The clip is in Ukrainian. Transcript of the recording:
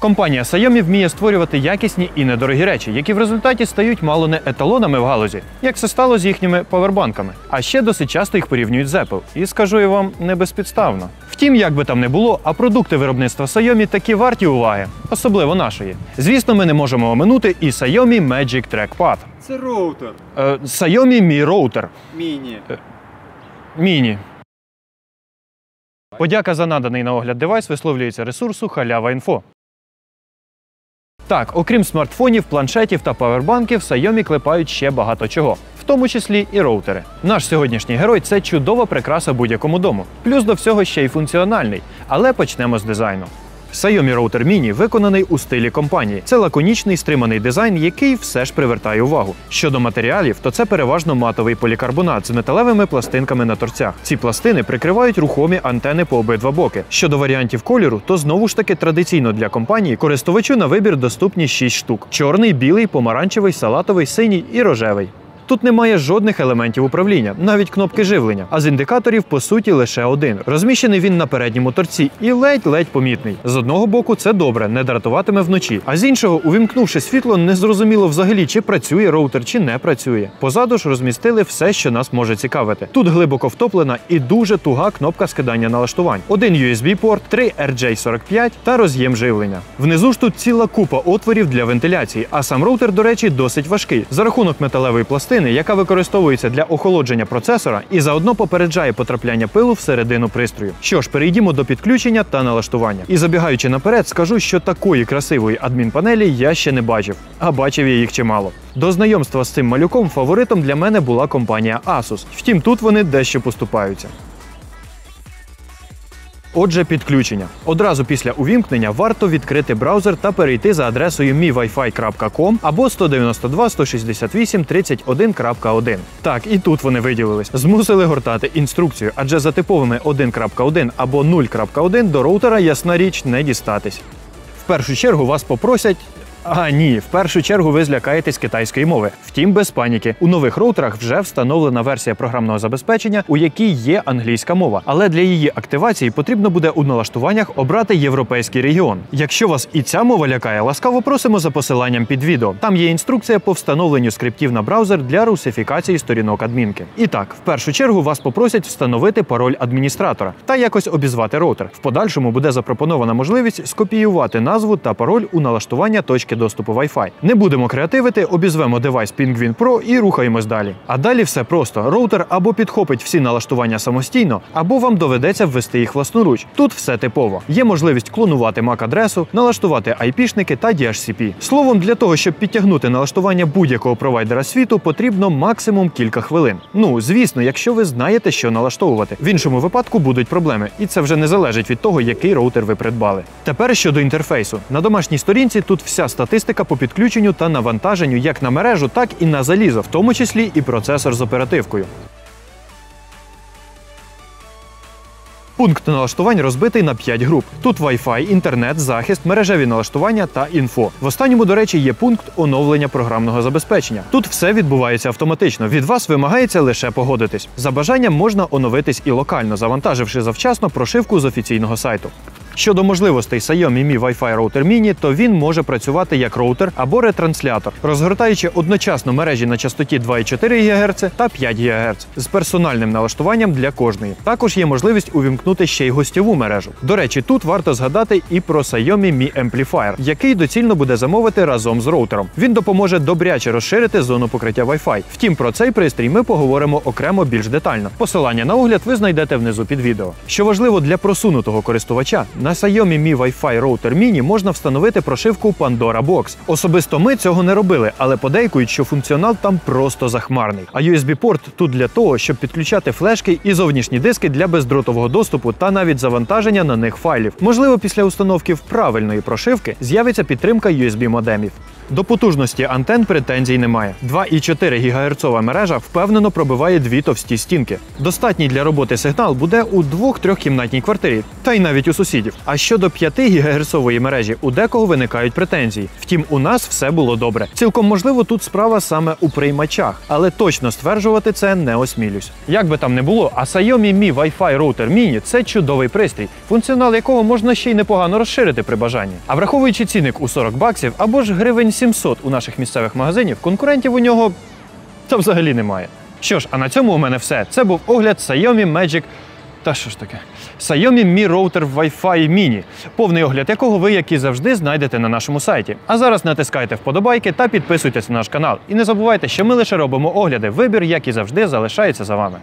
Компанія Xiaomi вміє створювати якісні і недорогі речі, які в результаті стають мало не еталонами в галузі, як це стало з їхніми павербанками. А ще досить часто їх порівнюють з Apple. І скажу я вам не безпідставно. Втім, як би там не було, а продукти виробництва Xiaomi такі варті уваги, особливо нашої. Звісно, ми не можемо оминути і Xiaomi Magic Trackpad. Це роутер. Е, Xiaomi Mi Router Міні. Mini. Подяка за наданий на огляд девайс висловлюється ресурсу Халява Інфо. Так, окрім смартфонів, планшетів та павербанків, Xiaomi клепають ще багато чого, в тому числі і роутери. Наш сьогоднішній герой це чудова прикраса будь-якому дому. Плюс до всього ще й функціональний. Але почнемо з дизайну. Xiaomi Router Mini виконаний у стилі компанії. Це лаконічний стриманий дизайн, який все ж привертає увагу. Щодо матеріалів, то це переважно матовий полікарбонат з металевими пластинками на торцях. Ці пластини прикривають рухомі антени по обидва боки. Щодо варіантів кольору, то знову ж таки традиційно для компанії користувачу на вибір доступні 6 штук: чорний, білий, помаранчевий, салатовий, синій і рожевий. Тут немає жодних елементів управління, навіть кнопки живлення. А з індикаторів, по суті, лише один. Розміщений він на передньому торці і ледь-ледь помітний. З одного боку, це добре, не дратуватиме вночі. А з іншого, увімкнувши світло, не зрозуміло взагалі, чи працює роутер, чи не працює. Позаду ж розмістили все, що нас може цікавити. Тут глибоко втоплена і дуже туга кнопка скидання налаштувань. Один USB-порт, три RJ45 та роз'єм живлення. Внизу ж тут ціла купа отворів для вентиляції, а сам роутер, до речі, досить важкий. За рахунок металевої пластини, яка використовується для охолодження процесора і заодно попереджає потрапляння пилу всередину пристрою. Що ж, перейдімо до підключення та налаштування. І забігаючи наперед, скажу, що такої красивої адмінпанелі я ще не бачив, а бачив я їх чимало. До знайомства з цим малюком фаворитом для мене була компанія Asus. Втім, тут вони дещо поступаються. Отже, підключення. Одразу після увімкнення варто відкрити браузер та перейти за адресою miwifi.com або 192.168.31.1. Так, і тут вони виділились. Змусили гортати інструкцію, адже за типовими 1.1 або 0.1 до роутера, ясна річ, не дістатись. В першу чергу вас попросять. А ні, в першу чергу ви злякаєтесь китайської мови. Втім, без паніки. У нових роутерах вже встановлена версія програмного забезпечення, у якій є англійська мова. Але для її активації потрібно буде у налаштуваннях обрати європейський регіон. Якщо вас і ця мова лякає, ласкаво просимо за посиланням під відео. Там є інструкція по встановленню скриптів на браузер для русифікації сторінок адмінки. І так, в першу чергу вас попросять встановити пароль адміністратора та якось обізвати роутер. В подальшому буде запропонована можливість скопіювати назву та пароль у налаштування точки доступу Wi-Fi. Не будемо креативити, обізвемо девайс Penguin Pro і рухаємось далі. А далі все просто: роутер або підхопить всі налаштування самостійно, або вам доведеться ввести їх власноруч. Тут все типово. Є можливість клонувати MAC-адресу, налаштувати IP-шники та DHCP. Словом, для того, щоб підтягнути налаштування будь-якого провайдера світу, потрібно максимум кілька хвилин. Ну, звісно, якщо ви знаєте, що налаштовувати. В іншому випадку будуть проблеми, і це вже не залежить від того, який роутер ви придбали. Тепер щодо інтерфейсу. На домашній сторінці тут вся статистика по підключенню та навантаженню як на мережу, так і на залізо, в тому числі і процесор з оперативкою. Пункт налаштувань розбитий на 5 груп. Тут Wi-Fi, інтернет, захист, мережеві налаштування та інфо. В останньому, до речі, є пункт оновлення програмного забезпечення. Тут все відбувається автоматично. Від вас вимагається лише погодитись. За бажанням можна оновитись і локально, завантаживши завчасно прошивку з офіційного сайту. Щодо можливостей Xiaomi Mi Wi-Fi Router Mini, то він може працювати як роутер або ретранслятор, розгортаючи одночасно мережі на частоті 2,4 ГГц та 5 ГГц з персональним налаштуванням для кожної. Також є можливість увімкнути ще й гостьову мережу. До речі, тут варто згадати і про Xiaomi Mi Amplifier, який доцільно буде замовити разом з роутером. Він допоможе добряче розширити зону покриття Wi-Fi. Втім, про цей пристрій ми поговоримо окремо більш детально. Посилання на огляд ви знайдете внизу під відео. Що важливо для просунутого користувача, на Xiaomi Mi Wi-Fi Router Mini можна встановити прошивку Pandora Box. Особисто ми цього не робили, але подейкують, що функціонал там просто захмарний. А USB-порт тут для того, щоб підключати флешки і зовнішні диски для бездротового доступу та навіть завантаження на них файлів. Можливо, після установки правильної прошивки з'явиться підтримка USB-модемів. До потужності антен претензій немає. 2,4 ГГц мережа впевнено пробиває дві товсті стінки. Достатній для роботи сигнал буде у двох-трьохкімнатній квартирі, та й навіть у сусідів. Переглядів. А щодо 5 ГГц мережі, у декого виникають претензії. Втім, у нас все було добре. Цілком можливо, тут справа саме у приймачах, але точно стверджувати це не осмілюсь. Як би там не було, а Xiaomi Mi Wi-Fi роутер Mini – це чудовий пристрій, функціонал якого можна ще й непогано розширити при бажанні. А враховуючи цінник у 40 баксів або ж гривень 700 у наших місцевих магазинів, конкурентів у нього та взагалі немає. Що ж, а на цьому у мене все. Це був огляд Xiaomi Magic. Та що ж таке? Xiaomi Mi Router Wi-Fi Mini, повний огляд якого ви, як і завжди, знайдете на нашому сайті. А зараз натискайте вподобайки та підписуйтесь на наш канал. І не забувайте, що ми лише робимо огляди. Вибір, як і завжди, залишається за вами.